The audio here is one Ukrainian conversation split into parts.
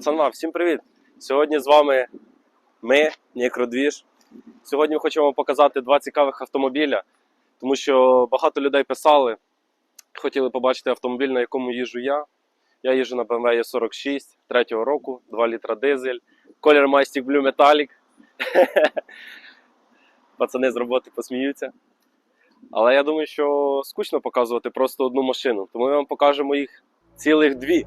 Пацана, всім привіт! Сьогодні з вами ми, Нікродвіж. Сьогодні ми хочемо показати два цікавих автомобіля, тому що багато людей писали, хотіли побачити автомобіль, на якому їжджу я. Я їжджу на BMW E46 третього року, 2 літра дизель, колір Масtic Blue Metallic. Пацани з роботи посміються. Але я думаю, що скучно показувати просто одну машину, тому ми вам покажемо їх цілих дві.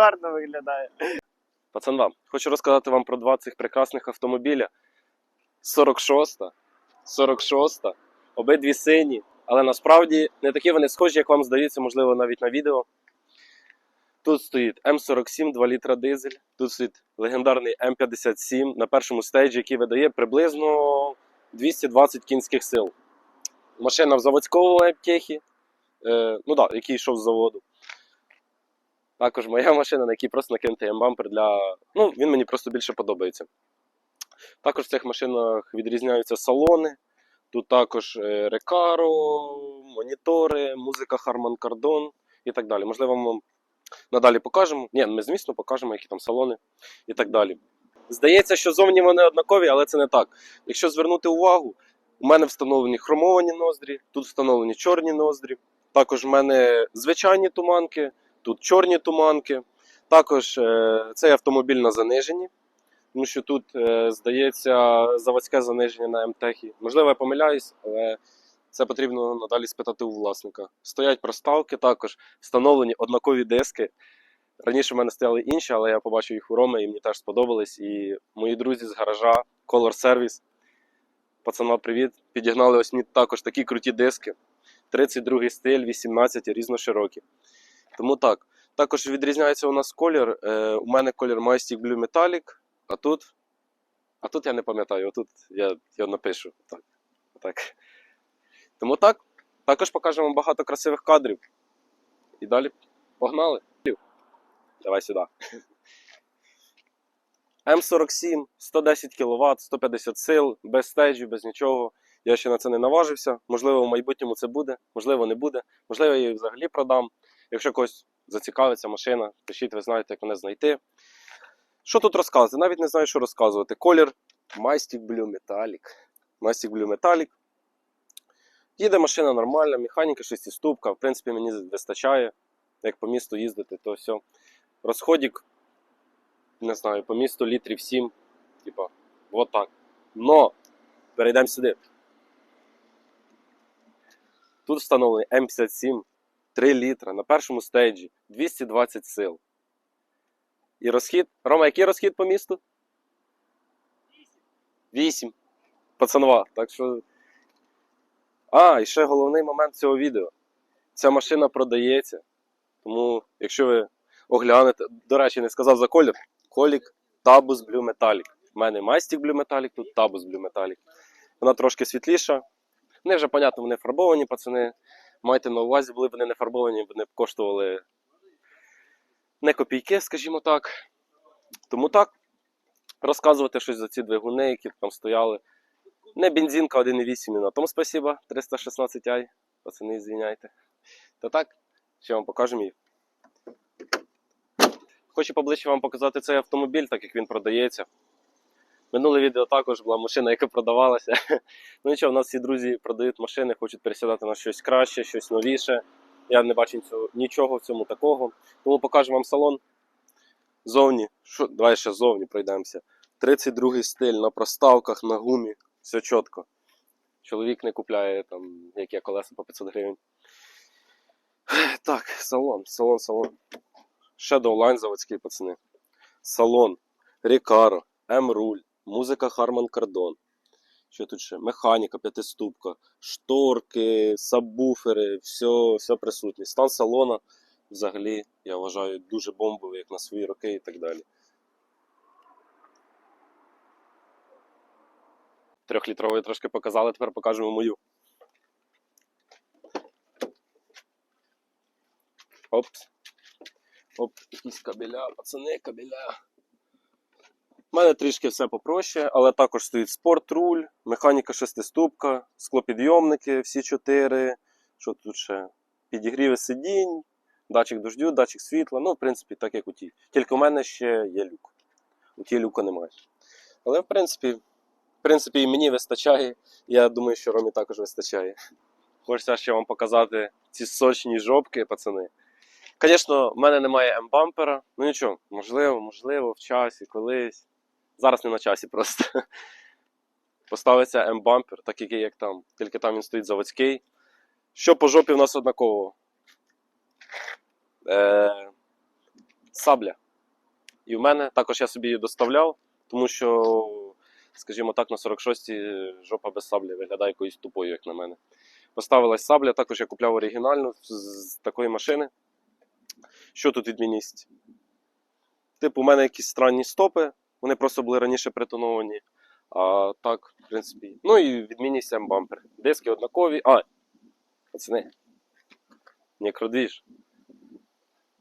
Гарно виглядає. Пацанва, хочу розказати вам про два цих прекрасних автомобіля. 46, 46, обидві сині, але насправді не такі вони схожі, як вам здається, можливо, навіть на відео. Тут стоїть М47 2 літра дизель, тут стоїть легендарний М57 на першому стейджі, який видає приблизно 220 кінських сил. Машина в заводському ептехі, е, ну так, да, який йшов з заводу. Також моя машина, на якій просто накинутий М-бампер для. Ну, він мені просто більше подобається. Також в цих машинах відрізняються салони. Тут також рекаро, монітори, музика Harman Kardon і так далі. Можливо, вам надалі покажемо. Ні, ми, звісно, покажемо, які там салони і так далі. Здається, що зовні вони однакові, але це не так. Якщо звернути увагу, у мене встановлені хромовані ноздрі, тут встановлені чорні ноздрі. Також в мене звичайні туманки, тут чорні туманки. Також е, цей автомобіль на заниженні, тому що тут, е, здається, заводське заниження на МТХі. Можливо, я помиляюсь, але це потрібно надалі спитати у власника. Стоять проставки, також встановлені однакові диски. Раніше в мене стояли інші, але я побачив їх у Роми і мені теж сподобались. І мої друзі з гаража Color Service. Пацана, привіт! Підігнали ось мені також такі круті диски. 32 стиль, 18 різноширокі. Тому так. Також відрізняється у нас колір. Е, у мене колір Majestic Blue Metallic, а тут. А тут я не пам'ятаю, отут я, я напишу. Так. так. Тому так. Також покажемо багато красивих кадрів. І далі погнали. Давай сюди. М47, 110 кВт, 150 сил, без стежів, без нічого. Я ще на це не наважився. Можливо, в майбутньому це буде, можливо, не буде. Можливо, я її взагалі продам. Якщо когось зацікавиться машина, пишіть, ви знаєте, як мене знайти. Що тут розказувати? Навіть не знаю, що розказувати. Колір Mastic Blue Metallic. Mastic Blue Metallic. Їде машина нормальна, механіка шестиступка. В принципі, мені вистачає. Як по місту їздити, то все. Розходик, не знаю, по місту літрів 7. Типа, от так. Но, перейдемо сюди. Тут встановлений М57 3 літра на першому стейджі 220 сил. І розхід. Рома, який розхід по місту? 8. Пацанова. Так що. А, і ще головний момент цього відео. Ця машина продається. Тому, якщо ви оглянете, до речі, не сказав за колір. Колік Tabus Blue Metallic. У мене Mastic Blue Metallic, тут Tabus Blue Metallic. Вона трошки світліша. Вони вже, понятно, вони фарбовані, пацани. Майте на увазі, були б вони не фарбовані, вони б коштували не копійки, скажімо так. Тому так, розказувати щось за ці двигуни, які там стояли. Не бензинка 1.8 і на тому спасибо. 316i. Пацани, звиняйте. Та так, ще вам покажемо її. Хочу поближче вам показати цей автомобіль, так як він продається. Минуле відео також була машина, яка продавалася. Ну нічого, у нас всі друзі продають машини, хочуть пересідати на щось краще, щось новіше. Я не бачу нічого в цьому такого. Тому покажу вам салон. Зовні. Що? Давай ще зовні пройдемося. 32 стиль на проставках, на гумі. Все чітко. Чоловік не купляє там, як я колеса по 500 гривень. Так, салон, салон, салон. Shadow Line заводський, пацани. Салон, Рікаро, М-руль, музика Harman Kardon. Що тут ще? Механіка, п'ятиступка, шторки, сабвуфери, все, все присутнє. Стан салона взагалі, я вважаю, дуже бомбовий, як на свої роки і так далі. Трьохлітрової трошки показали, тепер покажемо мою. Оп. Оп, якісь кабеля, пацани, кабеля. У мене трішки все попроще, але також стоїть спорт-руль, механіка шестиступка, склопідйомники всі чотири. Що тут ще? Підігріви сидінь, датчик дождю, датчик світла. Ну, в принципі, так як у тій. Тільки у мене ще є люк. У тій люка немає. Але в принципі, в принципі, і мені вистачає. Я думаю, що Ромі також вистачає. Хочеться ще вам показати ці сочні жопки, пацани. Звісно, в мене немає М-бампера. Ну нічого, можливо, можливо, в часі, колись. Зараз не на часі просто. Поставиться М-бампер, так який як там. Тільки там він стоїть заводський. Що по жопі в нас однаково? Е, сабля. І в мене також я собі її доставляв, тому що, скажімо так, на 46-й жопа без саблі виглядає якоюсь тупою, як на мене. Поставилась сабля, також я купляв оригінальну з, такої машини. Що тут відмінність? Типу, у мене якісь странні стопи, вони просто були раніше притоновані. А так, в принципі. Ну і відмінність М-бампер. Диски однакові. А, пацани. Мікродвіж.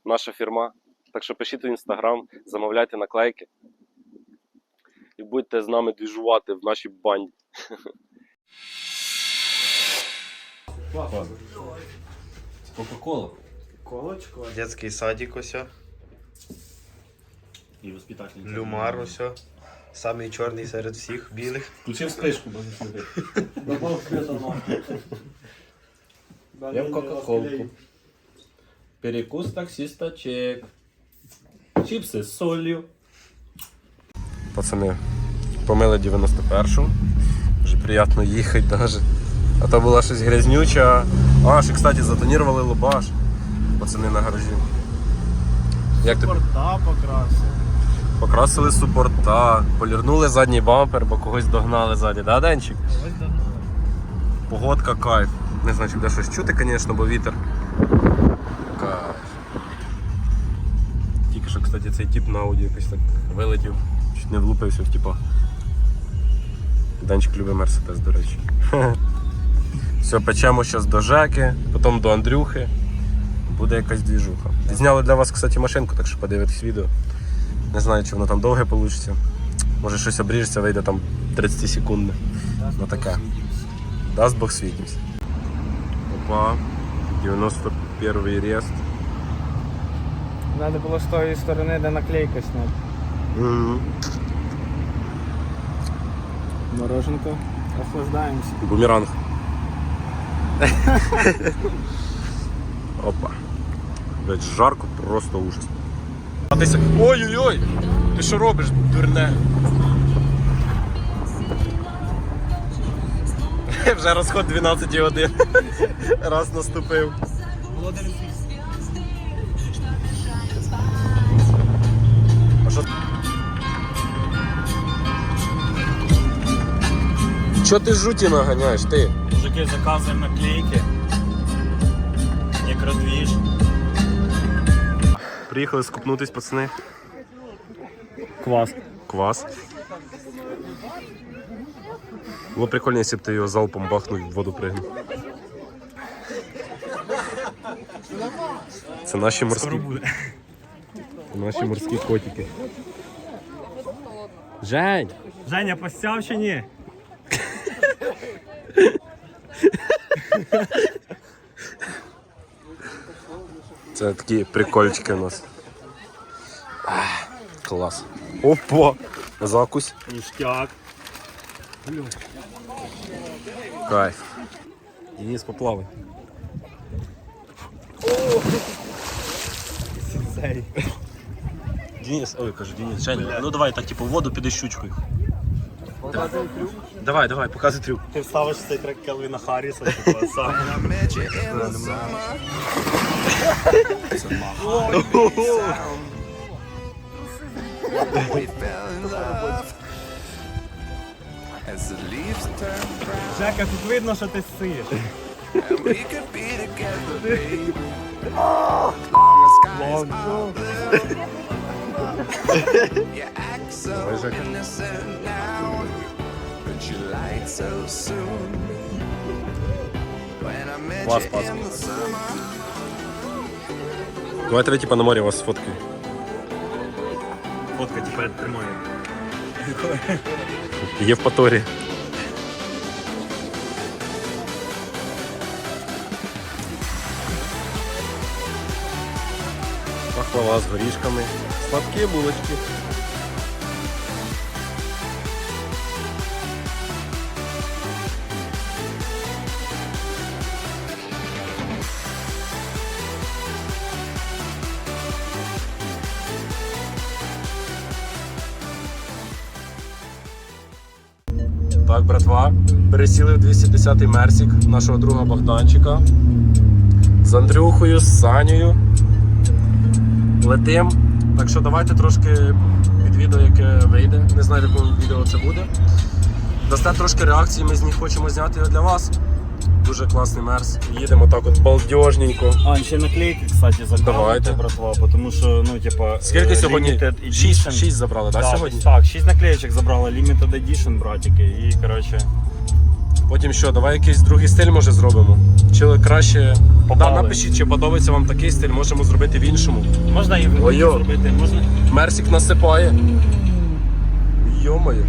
Наша фірма. Так що пишіть у інстаграм, замовляйте наклейки. І будьте з нами двіжувати в нашій банді. Кока-кола. Колочко. Детский садик усе, І воспитательний. люмар усе. Самий чорний серед всіх білих. Включив спишку, бо не слідить. Добав в кока-колку. Перекус таксиста чек. Чипси з солью. Пацани, помили 91-шу. Вже приємно їхати даже. А то була щось грязнюча. А, ще, кстати, затонірували лобаш. Пацани на гаражі. Як тобі? Порта покрасив. Покрасили супорта, полірнули задній бампер, бо когось догнали ззаді, да, Денчик? Ось давно. Погодка кайф. Не знаю, чи буде щось чути, звісно, бо вітер. Кайф. Тільки що, кстати, цей тип на ауді якось так вилетів, чуть не влупився в типа. Денчик любить Мерседес, до речі. Все, печемо зараз до Жеки, потім до Андрюхи. Буде якась двіжуха. Зняли для вас, кстати, машинку, так що подивитесь відео. Не знаю, чи воно там довге вийде. Може щось обріжеться, вийде там 30 секунд. Ну таке. Даст Бог світимся. Опа. 91 рест. Треба було з тої сторони, де наклейка сняти. Угу. Мороженко. Охлаждаємося. Бумеранг. Опа. Блять, жарко, просто ужас. Ой-ой-ой! Ти що робиш, дурне? Вже розход 12,1. Раз наступив. А що? Чо ти жуті наганяєш, ти? Мужики заказываем наклейки. Микродвиж. Приїхали скупнутись, пацани. Квас. Квас. Було прикольно, якщо б ти його залпом бахнув в воду пригнув. Це наші морські. Наші морські котики. Жень! Женя, постяв чи ні? Це такі прикольчики у нас. Ах, Клас. Опа! Закусь. Ніштяк. Кайф. Денис, поплавай. Денис, ой, кажу, Денис, Женя, ну давай так, типу, в воду піди щучкою. Давай, давай, показуй трюк. Ти вставиш цей трек Келвіна Харріса, типу, сам. As the leaves turn brown, Жека, тут видно, що ти сиєш. and we could be together, baby. Long as skies are blue. You act so innocent now, but you lied so soon. When I met Клас, you клас. in the summer, Давайте ви типа на морі вас сфоткаю. Фотка, типу, я тримаю. Є в Паторі. Пахлава з горішками. Сладкі булочки. Так, братва, пересіли в 210-й Мерсік нашого друга Богданчика. З Андрюхою, з Санею. Летим. Так що давайте трошки під відео, яке вийде. Не знаю, в якому відео це буде. Дасте трошки реакції, ми з них хочемо зняти його для вас. Дуже класний мерс. Їдемо так от балдежненько. А, ще наклейки, кстати, Давайте. братва, тому що, ну, типа, Скільки е, сьогодні? limited 6, edition. 6 забрали, так, Да, сьогодні? Так, 6 наклеєчок забрали, limited edition, братики, і, коротше, Потім що, давай якийсь другий стиль може зробимо. Чи краще. Да, напишіть, чи подобається вам такий стиль, можемо зробити в іншому. можна і в Ой-йо. зробити, можна... Мерсік насипає. Йомаю.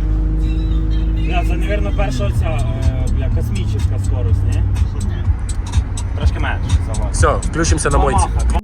Бля, це, мабуть, перша ця, е, Все, включимся на мойці.